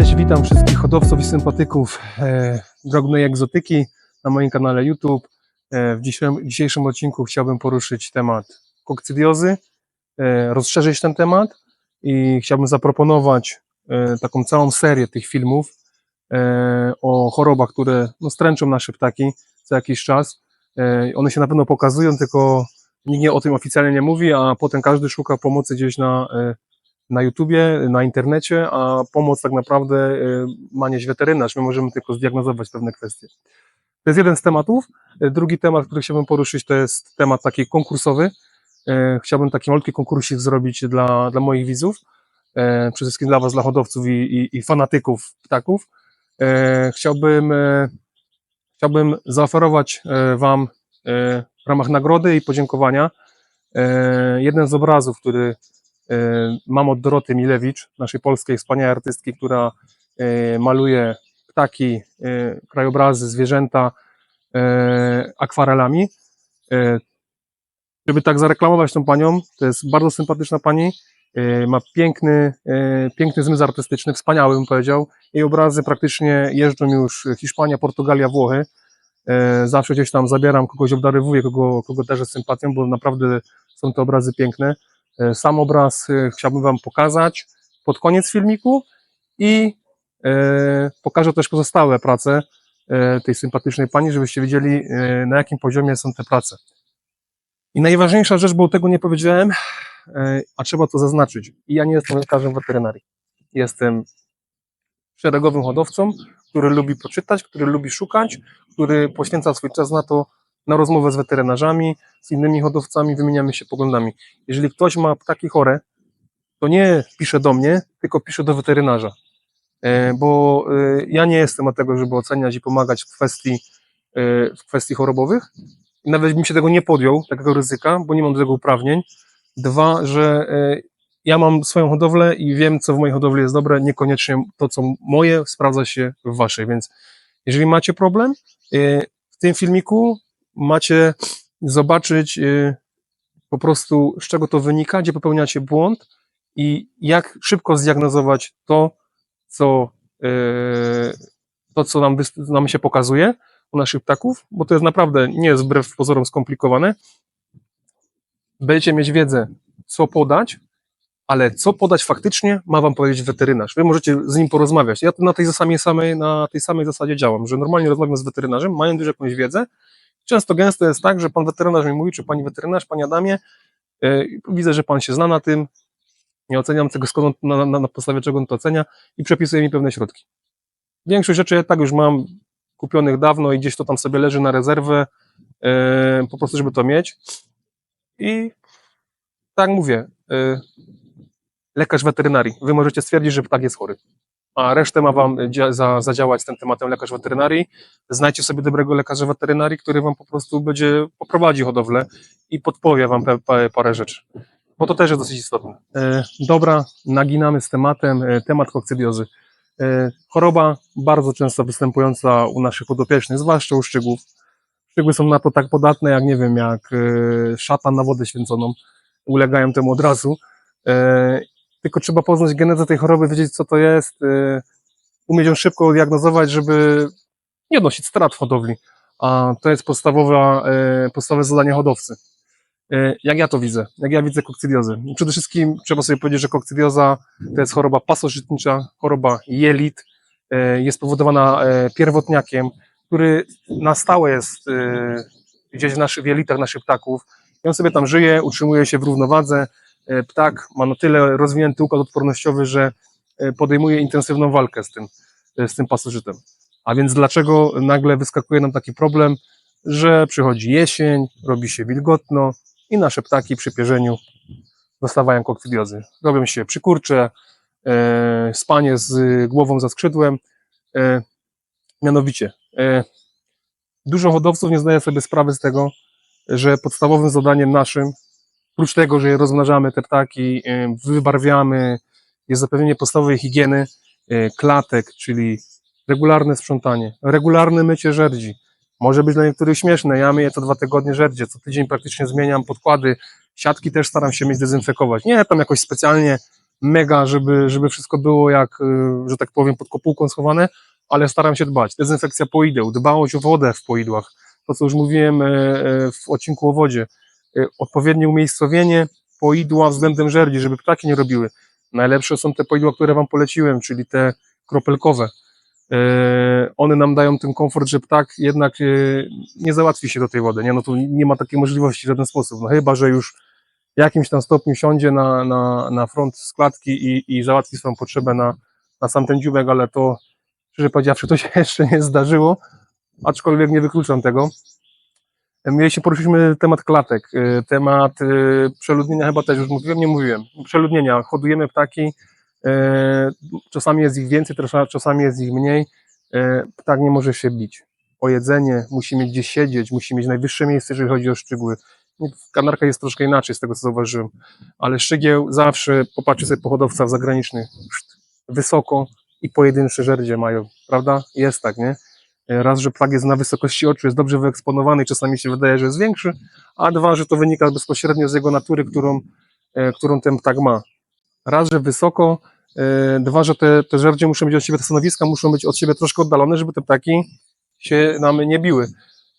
Cześć, witam wszystkich hodowców i sympatyków e, drobnej egzotyki na moim kanale YouTube. E, w dzisiejszym, dzisiejszym odcinku chciałbym poruszyć temat kokcydiozy, e, rozszerzyć ten temat i chciałbym zaproponować e, taką całą serię tych filmów e, o chorobach, które no, stręczą nasze ptaki co jakiś czas. E, one się na pewno pokazują, tylko nikt nie o tym oficjalnie nie mówi, a potem każdy szuka pomocy gdzieś na, e, na YouTubie, na internecie, a pomoc tak naprawdę y, ma nieść weterynarz. My możemy tylko zdiagnozować pewne kwestie. To jest jeden z tematów. Drugi temat, który chciałbym poruszyć, to jest temat taki konkursowy. Y, Chciałbym taki malutki konkursik zrobić dla, dla moich widzów, y, przede wszystkim dla Was, dla hodowców i, i, i fanatyków ptaków. Chciałbym, chciałbym zaoferować Wam w ramach nagrody i podziękowania jeden z obrazów, który Mam od Doroty Milewicz, naszej polskiej wspaniałej artystki, która e, maluje ptaki, e, krajobrazy, zwierzęta e, akwarelami. E, Żeby tak zareklamować tą panią, to jest bardzo sympatyczna pani, e, ma piękny, e, piękny zmysł artystyczny, wspaniały bym powiedział. Jej obrazy praktycznie jeżdżą już Hiszpania, Portugalia, Włochy. E, Zawsze gdzieś tam zabieram, kogoś obdarowuję, kogo, kogo darzę sympatią, bo naprawdę są te obrazy piękne. E, Sam obraz e, chciałbym Wam pokazać pod koniec filmiku i e, pokażę też pozostałe prace tej sympatycznej pani, żebyście wiedzieli na jakim poziomie są te prace. I najważniejsza rzecz, bo tego nie powiedziałem, a trzeba to zaznaczyć. Ja nie jestem lekarzem weterynarii. Jestem szeregowym hodowcą, który lubi poczytać, który lubi szukać, który poświęca swój czas na to, na rozmowę z weterynarzami, z innymi hodowcami, wymieniamy się poglądami. Jeżeli ktoś ma ptaki chore, to nie pisze do mnie, tylko pisze do weterynarza. E, Bo e, ja nie jestem od tego, żeby oceniać i pomagać w kwestii, e, w kwestii chorobowych. Nawet bym się tego nie podjął, takiego ryzyka, bo nie mam do tego uprawnień. Dwa, że ja mam swoją hodowlę i wiem, co w mojej hodowli jest dobre, niekoniecznie to, co moje, sprawdza się w waszej. Więc jeżeli macie problem, w tym filmiku macie zobaczyć y, po prostu, z czego to wynika, gdzie popełniacie błąd i jak szybko zdiagnozować to, co, y, to, co nam, nam się pokazuje u naszych ptaków, bo to jest naprawdę, nie jest wbrew pozorom skomplikowane. Będziecie mieć wiedzę, co podać, ale co podać faktycznie, ma wam powiedzieć weterynarz. Wy możecie z nim porozmawiać. Ja na tej samej, samej, na tej samej zasadzie działam, że normalnie rozmawiam z weterynarzem, mając już jakąś wiedzę, Często gęsto jest tak, że pan weterynarz mi mówi, czy pani weterynarz, panie Adamie, yy, widzę, że pan się zna na tym, nie oceniam tego, skąd, na, na, na podstawie czego on to ocenia i przepisuje mi pewne środki. Większość rzeczy ja tak już mam kupionych dawno i gdzieś to tam sobie leży na rezerwę, yy, po prostu, żeby to mieć. I tak mówię, yy, lekarz weterynarii. Wy możecie stwierdzić, że ptak jest chory, a resztę ma wam za, zadziałać tym tematem lekarz weterynarii znajdźcie sobie dobrego lekarza weterynarii, który wam po prostu będzie poprowadzi hodowlę i podpowie wam pe, pe, parę rzeczy. Bo to też jest dosyć istotne. E, dobra, naginamy z tematem, e, temat kokcydiozy. E, choroba bardzo często występująca u naszych podopiecznych, zwłaszcza u szczygłów. Szczygły są na to tak podatne, jak nie wiem, jak e, szatan na wodę święconą. Ulegają temu od razu. E, tylko trzeba poznać genezę tej choroby, wiedzieć co to jest, e, umieć ją szybko diagnozować, żeby nie odnosić strat w hodowli. A to jest podstawowa, e, podstawowe zadanie hodowcy. E, Jak ja to widzę? Jak ja widzę kokcydiozę? Przede wszystkim trzeba sobie powiedzieć, że kokcydioza to jest choroba pasożytnicza, choroba jelit, jest powodowana pierwotniakiem, który na stałe jest gdzieś w naszych jelitach naszych ptaków. I on sobie tam żyje, utrzymuje się w równowadze. E, Ptak ma na tyle rozwinięty układ odpornościowy, że e, podejmuje intensywną walkę z tym, e, z tym pasożytem. A więc dlaczego nagle wyskakuje nam taki problem, że przychodzi jesień, robi się wilgotno i nasze ptaki przy pierzeniu dostawają kokcydiozy. Robią się przykurcze, e, spanie z głową za skrzydłem. E, mianowicie, e, dużo hodowców nie zdaje sobie sprawy z tego, że podstawowym zadaniem naszym, oprócz tego, że rozmnażamy te ptaki, e, wybarwiamy, jest zapewnienie podstawowej higieny e, klatek, czyli regularne sprzątanie, regularne mycie żerdzi. Może być dla niektórych śmieszne, ja myję co dwa tygodnie żerdzie, co tydzień praktycznie zmieniam podkłady, siatki też staram się mieć dezynfekować. Nie tam jakoś specjalnie mega, żeby, żeby wszystko było jak, y, że tak powiem, pod kopułką schowane, ale staram się dbać. Dezynfekcja poideł, dbałość o wodę w poidłach, to co już mówiłem e, e, w odcinku o wodzie, E, odpowiednie umiejscowienie poidła względem żerdzi, żeby ptaki nie robiły. Najlepsze są te poidła, które Wam poleciłem, czyli te kropelkowe. E, One nam dają ten komfort, że ptak jednak e, nie załatwi się do tej wody. Nie, no tu nie ma takiej możliwości w żaden sposób. No chyba, że już w jakimś tam stopniu siądzie na, na, na front z klatki i, i załatwi swoją potrzebę na, na sam ten dziubek, ale to szczerze powiedziawszy, to się jeszcze nie zdarzyło, aczkolwiek nie wykluczam tego. Mieliśmy, poruszyliśmy temat klatek, y, temat y, przeludnienia chyba też już mówiłem, nie mówiłem. Przeludnienia, hodujemy ptaki, y, czasami jest ich więcej, czas- czasami jest ich mniej. Ptak nie może się bić. O jedzenie musi mieć gdzie siedzieć, musi mieć najwyższe miejsce, jeżeli chodzi o szczygły. Kanarka jest troszkę inaczej, z tego co zauważyłem, ale szczygieł zawsze, popatrzcie sobie po hodowcach zagranicznych, wysoko i pojedyncze żerdzie mają, prawda? Jest tak, nie? Raz, że ptak jest na wysokości oczu, jest dobrze wyeksponowany i czasami się wydaje, że jest większy, a dwa, że to wynika bezpośrednio z jego natury, którą, e, którą ten ptak ma. Raz, że wysoko, e, dwa, że te, te żerdzie muszą być od siebie, te stanowiska muszą być od siebie troszkę oddalone, żeby te ptaki się nam nie biły.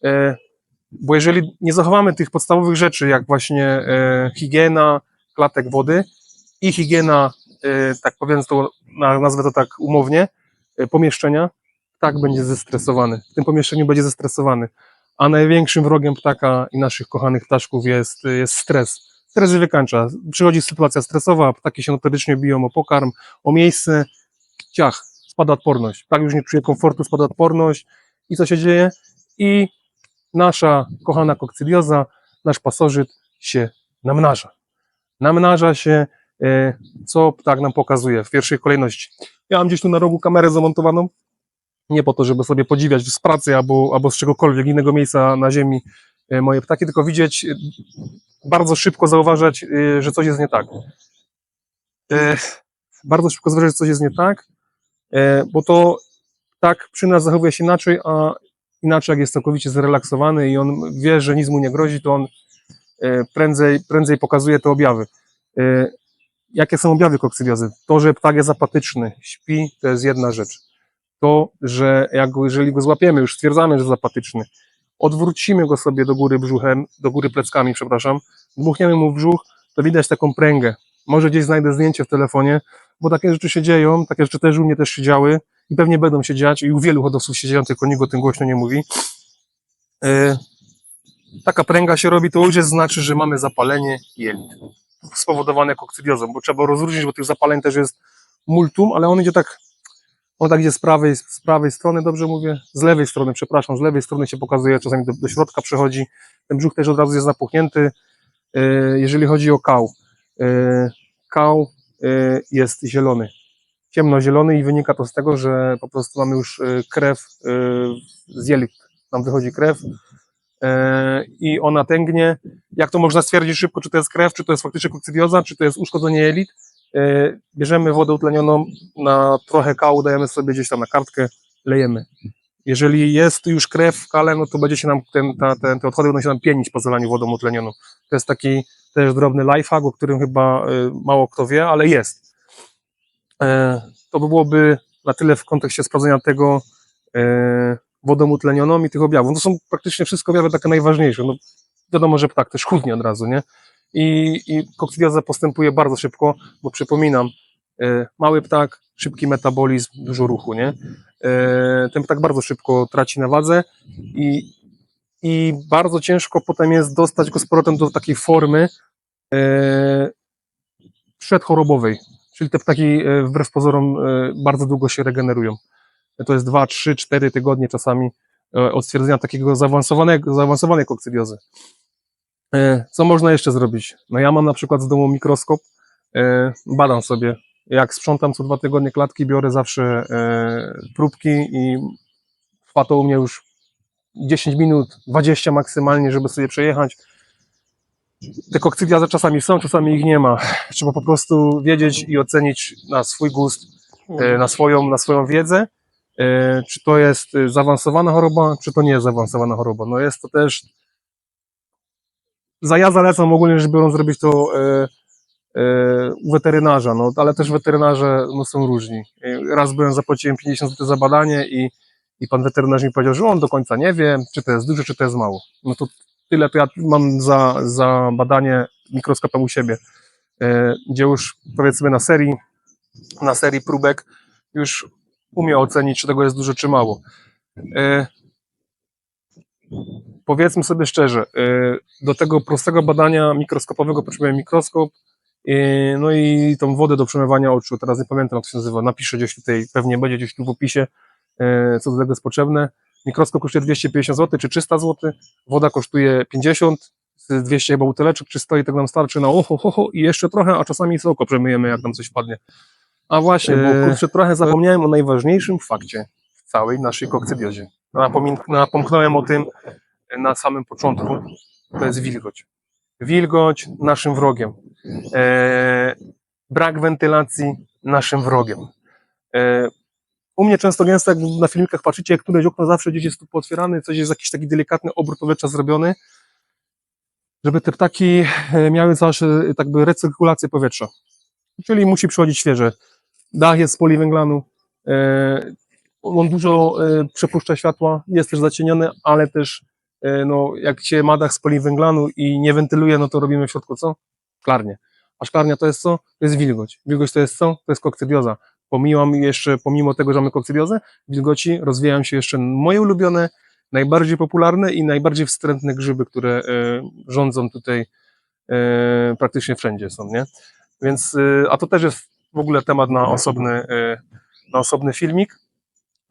E, Bo jeżeli nie zachowamy tych podstawowych rzeczy, jak właśnie higiena klatek wody i higiena, tak powiem to, na- nazwę to tak umownie, pomieszczenia, ptak będzie zestresowany. W tym pomieszczeniu będzie zestresowany. A największym wrogiem ptaka i naszych kochanych ptaszków jest, jest stres. Stres wykańcza. Przychodzi sytuacja stresowa, ptaki się notorycznie biją o pokarm, o miejsce, ciach, spada odporność. Ptak już nie czuje komfortu, spada odporność. I co się dzieje? I nasza kochana kokcydioza, nasz pasożyt się namnaża. Namnaża się, e, co ptak nam pokazuje w pierwszej kolejności. Ja mam gdzieś tu na rogu kamerę zamontowaną, nie po to, żeby sobie podziwiać z pracy albo, albo z czegokolwiek innego miejsca na ziemi e, moje ptaki, tylko widzieć, e, bardzo szybko zauważać, e, że coś jest nie tak. Bardzo szybko zauważyć, że coś jest nie tak, bo to tak przy nas zachowuje się inaczej, a inaczej jak jest całkowicie zrelaksowany i on wie, że nic mu nie grozi, to on prędzej, prędzej pokazuje te objawy. Jakie są objawy kokcydiozy? To, że ptak jest apatyczny, śpi, to jest jedna rzecz to, że jak, jeżeli go złapiemy, już stwierdzamy, że jest apatyczny, odwrócimy go sobie do góry brzuchem, do góry pleckami, przepraszam, dmuchniemy mu w brzuch, to widać taką pręgę. Może gdzieś znajdę zdjęcie w telefonie, bo takie rzeczy się dzieją, takie rzeczy też u mnie też się działy i pewnie będą się dziać i u wielu hodowców się dzieją, tylko nikt o tym głośno nie mówi. E, taka pręga się robi, to już znaczy, że mamy zapalenie jelit spowodowane kokcydiozą, bo trzeba rozróżnić, bo tych zapaleń też jest multum, ale on idzie tak on tak idzie z prawej, z prawej strony, dobrze mówię? Z lewej strony, przepraszam, z lewej strony się pokazuje, czasami do, do środka przechodzi. Ten brzuch też od razu jest napuchnięty. E, Jeżeli chodzi o kał, e, kał e, jest zielony, ciemnozielony i wynika to z tego, że po prostu mamy już krew z jelit, nam wychodzi krew i ona tęgnie. Jak to można stwierdzić szybko, czy to jest krew, czy to jest faktycznie kokcydioza, czy to jest uszkodzenie jelit? E, Bierzemy wodę utlenioną na trochę kału, dajemy sobie gdzieś tam na kartkę, lejemy. Jeżeli jest już krew w kale, no to będzie się nam ten, ta, ten, te odchody będą się nam pienić po zalaniu wodą utlenioną. To jest taki też drobny lifehack, o którym chyba y, mało kto wie, ale jest. E, To by byłoby na tyle w kontekście sprawdzenia tego e, wodą utlenioną i tych objawów. To są praktycznie wszystko objawy takie najważniejsze. No, wiadomo, że ptak też chudnie od razu, nie? I, i postępuje bardzo szybko, bo przypominam, e, mały ptak, szybki metabolizm, dużo ruchu, nie? E, Ten ptak bardzo szybko traci na wadze i, i bardzo ciężko potem jest dostać go z powrotem do takiej formy e, przedchorobowej. Czyli te ptaki wbrew pozorom bardzo długo się regenerują. To jest 2, 3, 4 tygodnie czasami od stwierdzenia takiego zaawansowanej kokcydiozy. E, Co można jeszcze zrobić? No ja mam na przykład z domu mikroskop, e, badam sobie, jak sprzątam co dwa tygodnie klatki, biorę zawsze e, próbki i trwa to u mnie już 10 minut, 20 maksymalnie, żeby sobie przejechać. Te kokcydiozy czasami są, czasami ich nie ma. Trzeba po prostu wiedzieć i ocenić na swój gust, na swoją, na swoją wiedzę, czy to jest zaawansowana choroba, czy to nie jest zaawansowana choroba. No jest to też za ja zalecam ogólnie rzecz biorąc zrobić to e, e, u weterynarza, no, ale też weterynarze no, są różni. E, Raz byłem, zapłaciłem 50 zł za badanie i, i pan weterynarz mi powiedział, że on do końca nie wie, czy to jest dużo, czy to jest mało. No to tyle to ja mam za, za badanie mikroskopem u siebie, gdzie już powiedzmy na serii, na serii próbek już umie ocenić, czy tego jest dużo, czy mało. Powiedzmy sobie szczerze, e, do tego prostego badania mikroskopowego potrzebujemy mikroskop, e, no i tą wodę do przemywania oczu, teraz nie pamiętam jak to się nazywa, napiszę gdzieś tutaj, pewnie będzie gdzieś tu w opisie, e, co do tego jest potrzebne. Mikroskop kosztuje 250 zł czy 300 zł, woda kosztuje 50, z 200 chyba buteleczek, czy stoi, tego nam starczy na oho, ho, ho, i jeszcze trochę, a czasami soko przemyjemy, jak nam coś padnie. A właśnie, bo kurczę, trochę zapomniałem o najważniejszym fakcie w całej naszej kokcydiozie. Napomknąłem o tym na samym początku, to jest wilgoć. Wilgoć naszym wrogiem. Eee, brak wentylacji naszym wrogiem. Eee, u mnie często gęsto, jak na filmikach patrzycie, jak któreś okno zawsze gdzieś jest tu pootwierane, coś jest jakiś taki delikatny obrót powietrza zrobiony, żeby te ptaki e, miały zawsze e, tak by recyrkulację powietrza. Czyli musi przychodzić świeże. Dach jest z poliwęglanu, e, on dużo e, przepuszcza światła, jest też zacieniony, ale też e, no, jak się ma dach z poliwęglanu i nie wentyluje, no to robimy w środku co? Szklarnię. A szklarnia to jest co? To jest wilgoć. Wilgoć to jest co? To jest kokcydioza. Pomimo jeszcze, pomimo tego, że mamy kokcydiozę, wilgoci rozwijają się jeszcze moje ulubione, najbardziej popularne i najbardziej wstrętne grzyby, które e, rządzą tutaj e, praktycznie wszędzie są, nie? Więc, e, a to też jest w ogóle temat na osobny, e, na osobny filmik,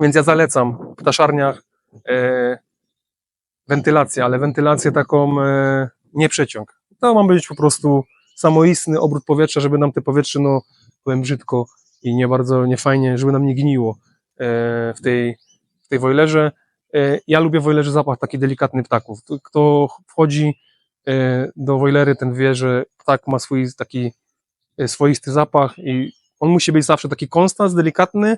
więc ja zalecam w ptaszarniach e, wentylację, ale wentylację taką e, nie przeciąg. To ma być po prostu samoistny obrót powietrza, żeby nam te powietrze, no powiem brzydko i nie bardzo, nie fajnie, żeby nam nie gniło e, w tej, w tej wojlerze. E, Ja lubię w wojlerze zapach taki delikatny ptaków. Kto wchodzi e, do wojlery, ten wie, że ptak ma swój taki e, swoisty zapach i on musi być zawsze taki konstans, delikatny,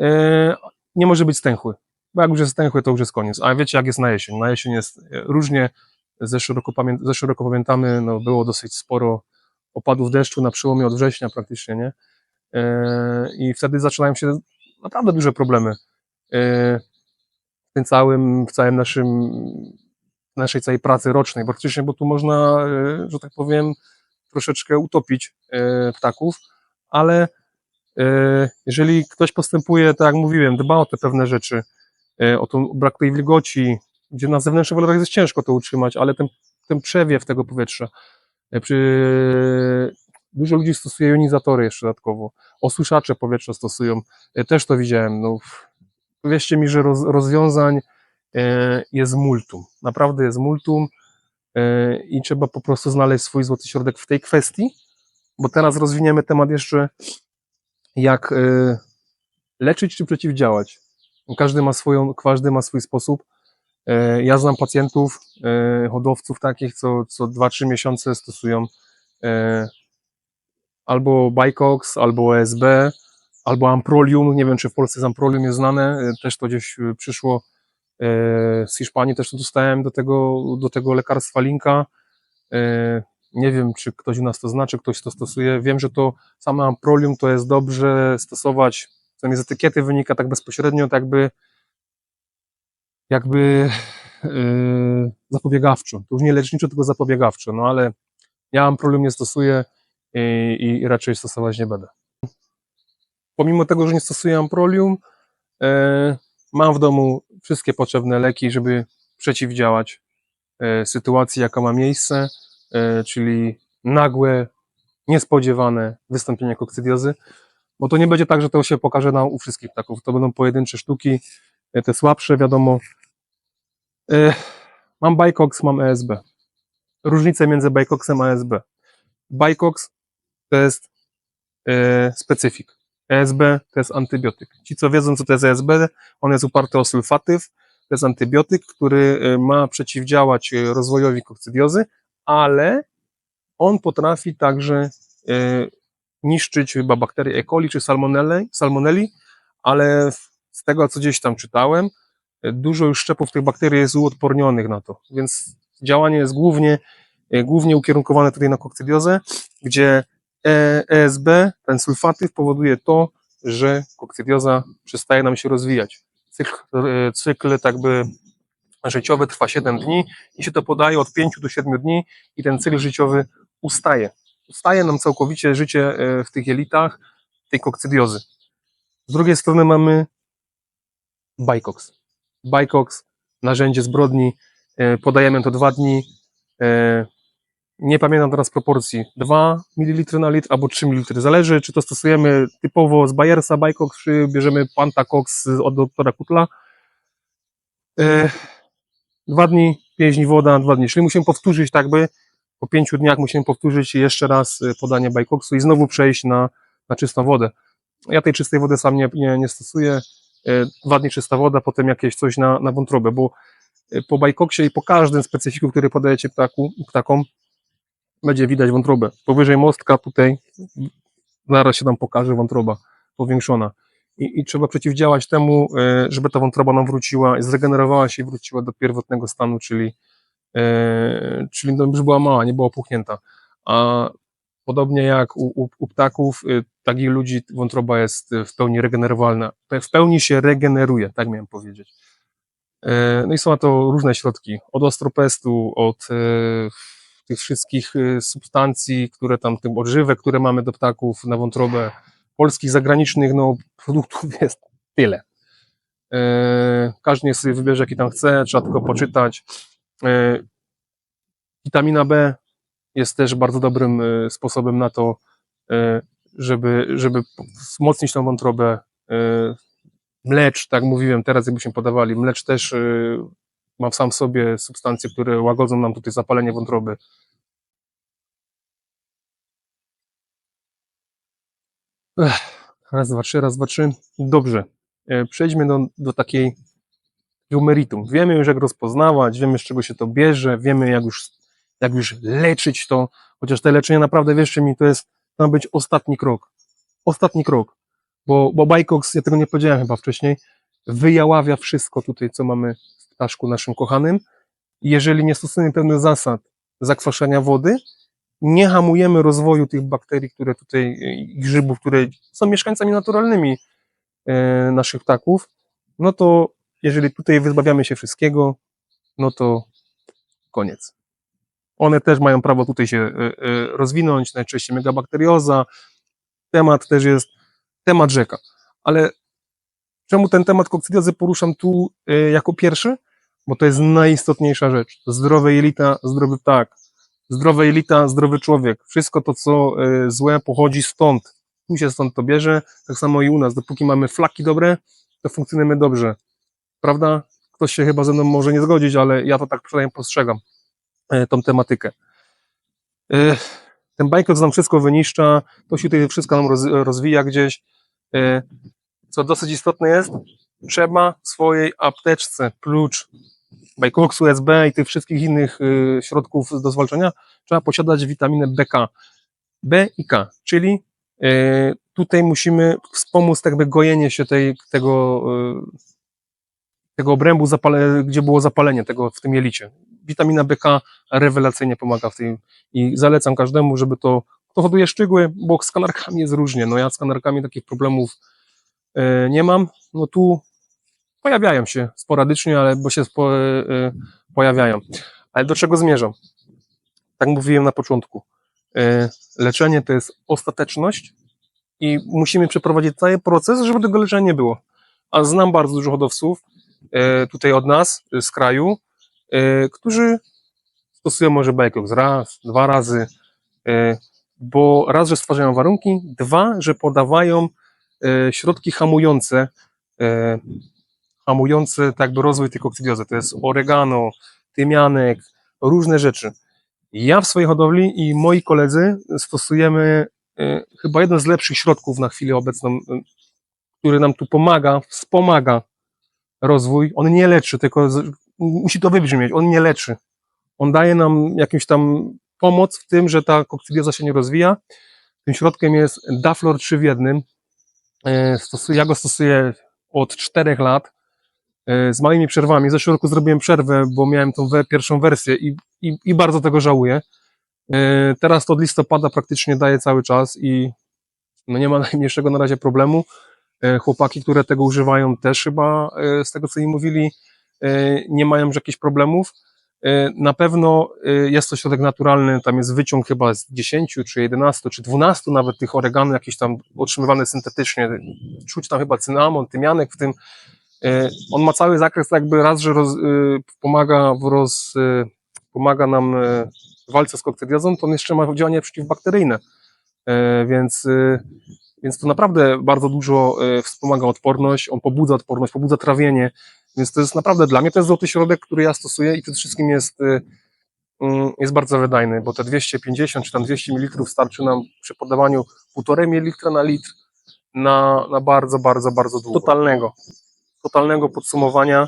e, nie może być stęchły. Bo jak już jest stęchły, to już jest koniec. A wiecie, jak jest na jesień? Na jesień jest e, różnie. Zeszły pamiętamy, no, było dosyć sporo opadów deszczu na przełomie od września praktycznie, nie? E, I wtedy zaczynają się naprawdę duże problemy e, w tym całym, w całym naszym, naszej całej pracy rocznej, praktycznie, bo tu można, że tak powiem, troszeczkę utopić ptaków, ale jeżeli ktoś postępuje, tak jak mówiłem, dba o te pewne rzeczy, o tą brak tej wilgoci, gdzie na zewnętrznych walorach jest ciężko to utrzymać, ale ten, ten przewiew tego powietrza, e, przy, dużo ludzi stosuje jonizatory jeszcze dodatkowo, osuszacze powietrza stosują, e, też to widziałem, no, wierzcie mi, że roz, rozwiązań e, jest multum, naprawdę jest multum e, i trzeba po prostu znaleźć swój złoty środek w tej kwestii, bo teraz rozwiniemy temat jeszcze jak e, leczyć czy przeciwdziałać. Każdy ma swoją, każdy ma swój sposób. E, Ja znam pacjentów, e, hodowców takich, co, co 2-3 miesiące stosują e, albo Bicox, albo ESB, albo Amprolium. Nie wiem, czy w Polsce Amprolium jest znane. Też to gdzieś przyszło z Hiszpanii, też to dostałem do tego, do tego lekarstwa linka. Nie wiem, czy ktoś u nas to zna, czy ktoś to stosuje. Wiem, że to same Amprolium to jest dobrze stosować, mi z etykiety wynika tak bezpośrednio, tak jakby jakby yy, zapobiegawczo. To już nie leczniczo, tylko zapobiegawczo, no ale ja Amprolium nie stosuję i, i raczej stosować nie będę. Pomimo tego, że nie stosuję Amprolium, e, mam w domu wszystkie potrzebne leki, żeby przeciwdziałać e, sytuacji, jaka ma miejsce, e, czyli nagłe, niespodziewane wystąpienie kokcydiozy, bo to nie będzie tak, że to się pokaże nam u wszystkich ptaków, to będą pojedyncze sztuki, e, te słabsze, wiadomo. E, Mam Bicox, mam ESB. Różnice między Bicoxem a ESB. Bicox to jest e, specyfik. ESB to jest antybiotyk. Ci, co wiedzą, co to jest ESB, on jest oparty o sulfatyw. To jest antybiotyk, który ma przeciwdziałać rozwojowi kokcydiozy, ale on potrafi także niszczyć chyba bakterie E. coli czy salmonelli, ale z tego, co gdzieś tam czytałem, e, dużo już szczepów tych bakterii jest uodpornionych na to, więc działanie jest głównie, e, głównie ukierunkowane tutaj na kokcydiozę, gdzie E- ESB, ten sulfatyw powoduje to, że kokcydioza przestaje nam się rozwijać. Cykl, e, cykl tak by życiowy trwa 7 dni i się to podaje od 5 do 7 dni i ten cykl życiowy ustaje. Ustaje nam całkowicie życie e, w tych jelitach, tej kokcydiozy. Z drugiej strony mamy Bajkoks. Bajkoks, narzędzie zbrodni, e, podajemy to dwa dni. e, Nie pamiętam teraz proporcji. 2 ml na litr albo 3 ml. Zależy, czy to stosujemy typowo z Bayersa Bajkoks, czy bierzemy Pantacox od doktora Kutla. Dwa dni, pięć dni woda, dwa dni. Czyli musimy powtórzyć tak by, po pięciu dniach musimy powtórzyć jeszcze raz e, podanie Bajkoksu i znowu przejść na, na czystą wodę. Ja tej czystej wody sam nie, nie, nie stosuję. E, Dwa dni czysta woda, potem jakieś coś na, na wątrobę, bo e, po bajkoksie i po każdym specyfiku, który podajecie ptaku, ptakom, będzie widać wątrobę. Powyżej mostka tutaj zaraz się nam pokaże wątroba powiększona. I, I trzeba przeciwdziałać temu, żeby ta wątroba nam wróciła, zregenerowała się i wróciła do pierwotnego stanu, czyli, czyli no, już była mała, nie była opuchnięta. A podobnie jak u, u, u ptaków, e, takich ludzi wątroba jest w pełni regenerowalna. W pełni się regeneruje, tak miałem powiedzieć. E, No i są na to różne środki, od ostropestu, od e, tych wszystkich e, substancji, które tam, tym odżywek, które mamy do ptaków na wątrobę, polskich, zagranicznych, no produktów jest tyle. E, Każdy sobie wybierze, jaki tam chce, trzeba tylko poczytać. E, Witamina B jest też bardzo dobrym e, sposobem na to, e, żeby, żeby wzmocnić tą wątrobę. Mlecz, tak mówiłem, teraz jakbyśmy podawali, mlecz też ma w sam sobie substancje, które łagodzą nam tutaj zapalenie wątroby. Ech, raz, dwa, trzy, raz, dwa, trzy. Dobrze. Przejdźmy do, do takiej takiego meritum. Wiemy już, jak rozpoznawać, wiemy, z czego się to bierze, wiemy, jak już, jak już leczyć to, chociaż te leczenie naprawdę, wierzcie mi, to jest, to ma być ostatni krok. Ostatni krok. Bo, bo Bajkox, ja tego nie powiedziałem chyba wcześniej, wyjaławia wszystko tutaj, co mamy w ptaszku naszym kochanym. Jeżeli nie stosujemy pewnych zasad zakwaszenia wody, nie hamujemy rozwoju tych bakterii, które tutaj, grzybów, które są mieszkańcami naturalnymi e, naszych ptaków, no to jeżeli tutaj wyzbawiamy się wszystkiego, no to koniec. One też mają prawo tutaj się e, e, rozwinąć, najczęściej megabakterioza. Temat też jest temat rzeka. Ale czemu ten temat kokcydiozy poruszam tu e, jako pierwszy? Bo to jest najistotniejsza rzecz. Zdrowe jelita, zdrowy ptak. Zdrowe jelita, zdrowy człowiek. Wszystko to, co złe, pochodzi stąd. Tu się stąd to bierze. Tak samo i u nas. Dopóki mamy flaki dobre, to funkcjonujemy dobrze. Prawda? Ktoś się chyba ze mną może nie zgodzić, ale ja to tak przynajmniej postrzegam, e, tą tematykę. E, Ten bajkot nam wszystko wyniszcza, to się tutaj wszystko nam roz, rozwija gdzieś. E, Co dosyć istotne jest, trzeba w swojej apteczce klucz Bajkoksu, SB i tych wszystkich innych środków do zwalczania, trzeba posiadać witaminę BK. B i K, czyli tutaj musimy wspomóc tak jakby gojenie się tej, tego, tego obrębu, zapale, gdzie było zapalenie tego w tym jelicie. Witamina BK rewelacyjnie pomaga w tym i zalecam każdemu, żeby to, kto hoduje szczygły, bo z jest różnie, no ja z kanarkami takich problemów y, nie mam, no tu pojawiają się sporadycznie, ale bo się spo, y, pojawiają. Ale do czego zmierzam? Tak mówiłem na początku. Leczenie to jest ostateczność i musimy przeprowadzić cały proces, żeby tego leczenia nie było. A znam bardzo dużo hodowców tutaj od nas, y, z kraju, y, którzy stosują może bajkok raz, dwa razy, bo raz, że stwarzają warunki, dwa, że podawają środki hamujące hamujące tak jakby rozwój tej kokcydiozy. To jest oregano, tymianek, różne rzeczy. Ja w swojej hodowli i moi koledzy stosujemy chyba jeden z lepszych środków na chwilę obecną, który nam tu pomaga, wspomaga rozwój. On nie leczy, tylko z, musi to wybrzmieć. On nie leczy. On daje nam jakąś tam pomoc w tym, że ta kokcydioza się nie rozwija. Tym środkiem jest Daflor 3 w jednym. Stosuję, ja go stosuję od 4 lat e, z małymi przerwami. W zeszłym roku zrobiłem przerwę, bo miałem tą pierwszą wersję i, i, i bardzo tego żałuję. E, Teraz to od listopada praktycznie daje cały czas i no nie ma najmniejszego na razie problemu. E, Chłopaki, które tego używają też chyba e, z tego co im mówili, e, nie mają już jakichś problemów. Na pewno jest to środek naturalny, tam jest wyciąg chyba z 10 czy 11 czy 12 nawet tych oregano jakieś tam otrzymywane syntetycznie. Czuć tam chyba cynamon, tymianek w tym. On ma cały zakres jakby raz, że roz, pomaga w roz, pomaga nam w walce z kokcydiozą, to on jeszcze ma działanie przeciwbakteryjne. Więc, więc to naprawdę bardzo dużo e, wspomaga odporność, on pobudza odporność, pobudza trawienie, więc to jest naprawdę dla mnie jest złoty środek, który ja stosuję i przede wszystkim jest, e, mm, jest bardzo wydajny, bo te 250 czy tam 200 ml starczy nam przy podawaniu 1,5 ml na litr na, na bardzo, bardzo, bardzo długo. Totalnego, totalnego podsumowania,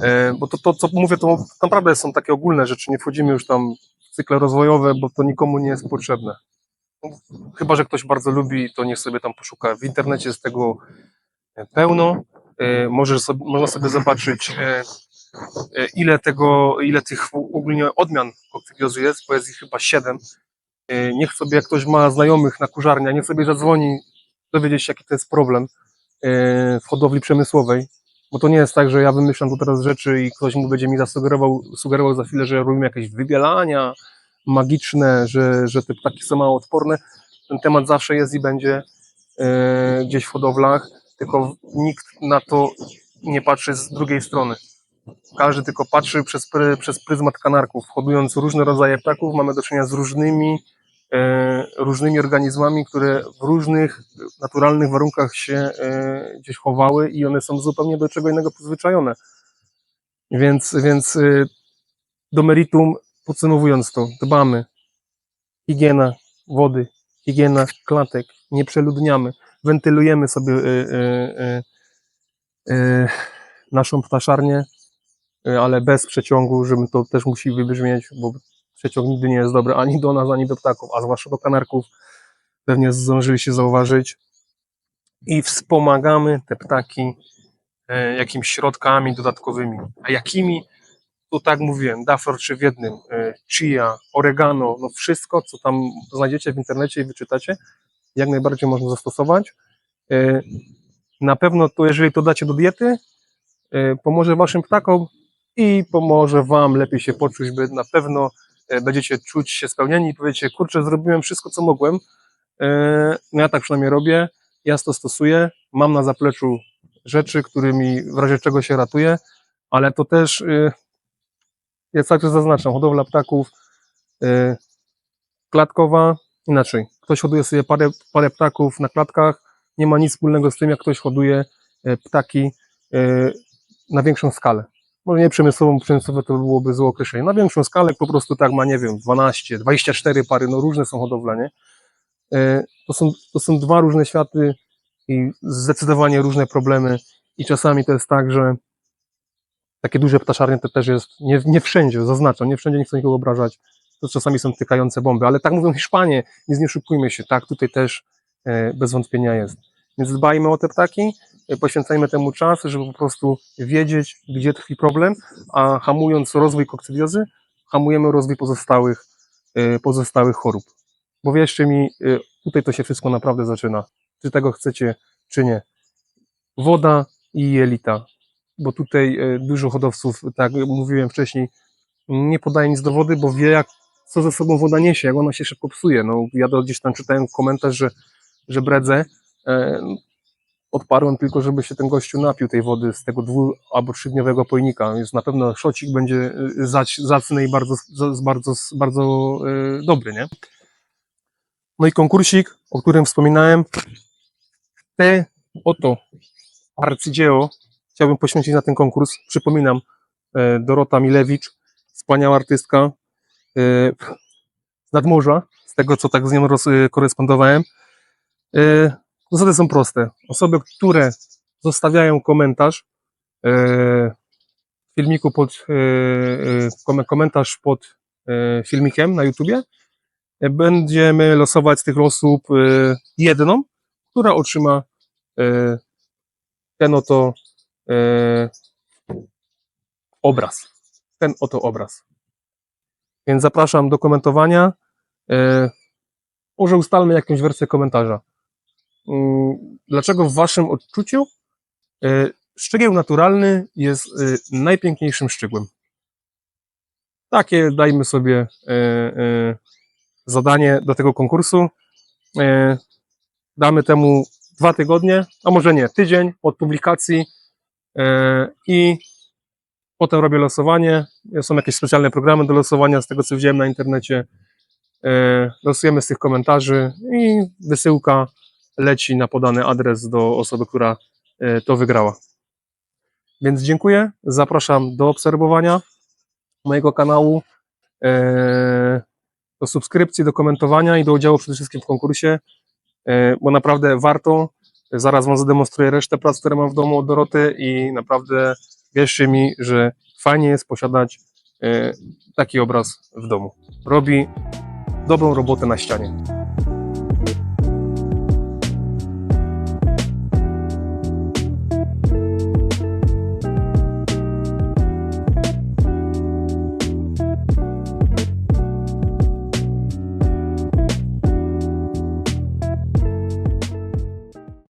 e, bo to, to co mówię, to naprawdę są takie ogólne rzeczy, nie wchodzimy już tam w cykle rozwojowe, bo to nikomu nie jest potrzebne. Chyba, że ktoś bardzo lubi, to niech sobie tam poszuka. W internecie jest tego pełno. E, sobie, można sobie zobaczyć, e, e, ile tego, ile tych ogólnie odmian koktygiozu jest, bo jest ich chyba siedem. E, Niech sobie, jak ktoś ma znajomych na kurzarnia, niech sobie zadzwoni, dowiedzieć się, jaki to jest problem e, w hodowli przemysłowej. Bo to nie jest tak, że ja wymyślam tu teraz rzeczy i ktoś mu będzie mi zasugerował sugerował za chwilę, że robimy jakieś wybielania magiczne, że, że te ptaki są mało odporne. Ten temat zawsze jest i będzie e, gdzieś w hodowlach, tylko nikt na to nie patrzy z drugiej strony. Każdy tylko patrzy przez, pry, przez pryzmat kanarków. Hodując różne rodzaje ptaków, mamy do czynienia z różnymi, e, różnymi organizmami, które w różnych naturalnych warunkach się e, gdzieś chowały i one są zupełnie do czego innego przyzwyczajone. Więc, więc do meritum, podsumowując to, dbamy. Higiena wody, higiena klatek, nie przeludniamy, wentylujemy sobie e, e, e, e, naszą ptaszarnię, e, ale bez przeciągu, żeby to też musi wybrzmieć, bo przeciąg nigdy nie jest dobry ani do nas, ani do ptaków, a zwłaszcza do kanarków. Pewnie zdążyliście zauważyć. I wspomagamy te ptaki e, jakimiś środkami dodatkowymi. A jakimi? To tak mówiłem, dafor czy w jednym, e, chia, oregano, no wszystko, co tam znajdziecie w internecie i wyczytacie, jak najbardziej można zastosować. E, Na pewno to, jeżeli to dacie do diety, e, pomoże waszym ptakom i pomoże wam lepiej się poczuć, by na pewno będziecie czuć się spełnieni i powiecie, kurczę, zrobiłem wszystko, co mogłem. No ja tak przynajmniej robię, ja to stosuję, mam na zapleczu rzeczy, którymi w razie czego się ratuję, ale to też jest tak, że zaznaczam, hodowla ptaków e, klatkowa, inaczej, ktoś hoduje sobie parę, parę ptaków na klatkach, nie ma nic wspólnego z tym, jak ktoś hoduje e, ptaki e, na większą skalę. Może nie przemysłową, przemysłowe to byłoby złe określenie. Na większą skalę po prostu tak ma, nie wiem, 12, 24 pary, no różne są hodowle, nie? E, To są, to są dwa różne światy i zdecydowanie różne problemy i czasami to jest tak, że takie duże ptaszarnie to też jest, nie, nie wszędzie, zaznaczam, nie wszędzie, nie chcę nikogo obrażać, to czasami są tykające bomby, ale tak mówią Hiszpanie, więc nie szukujmy się, tak, tutaj też e, bez wątpienia jest. Więc dbajmy o te ptaki, e, poświęcajmy temu czas, żeby po prostu wiedzieć, gdzie tkwi problem, a hamując rozwój kokcydiozy, hamujemy rozwój pozostałych, e, pozostałych chorób. Bo wierzcie mi, e, tutaj to się wszystko naprawdę zaczyna. Czy tego chcecie, czy nie. Woda i jelita. Bo tutaj e, dużo hodowców, tak jak mówiłem wcześniej, nie podaje nic do wody, bo wie, jak, co ze sobą woda niesie, jak ona się szybko psuje. No, ja gdzieś tam czytałem komentarz, że, że bredzę. E, odparłem tylko, żeby się ten gościu napił tej wody z tego dwu albo trzydniowego pojnika. Więc na pewno szocik będzie e, zac, zacny i bardzo, bardzo, bardzo dobry, nie? No i konkursik, o którym wspominałem. Te oto arcydzieło chciałbym poświęcić na ten konkurs. Przypominam, e, Dorota Milewicz, wspaniała artystka e, z nadmorza, z tego co tak z nią e, korespondowałem. Zasady są proste. Osoby, które zostawiają komentarz w filmiku pod kom- komentarz pod filmikiem na YouTubie, będziemy losować z tych osób jedną, która otrzyma ten oto e, obraz. Ten oto obraz. Więc zapraszam do komentowania. E, Może ustalmy jakąś wersję komentarza. Mm, Dlaczego w Waszym odczuciu e, szczegieł naturalny jest e, najpiękniejszym szczegółem? Takie dajmy sobie zadanie do tego konkursu. Damy temu dwa tygodnie, a może nie, tydzień od publikacji i potem robię losowanie. Są jakieś specjalne programy do losowania, z tego co widziałem na internecie. E, Losujemy z tych komentarzy i wysyłka leci na podany adres do osoby, która e, to wygrała. Więc dziękuję, zapraszam do obserwowania mojego kanału, e, do subskrypcji, do komentowania i do udziału przede wszystkim w konkursie, e, bo naprawdę warto. Zaraz Wam zademonstruję resztę prac, które mam w domu od Doroty i naprawdę wierzcie mi, że fajnie jest posiadać e, taki obraz w domu. Robi dobrą robotę na ścianie.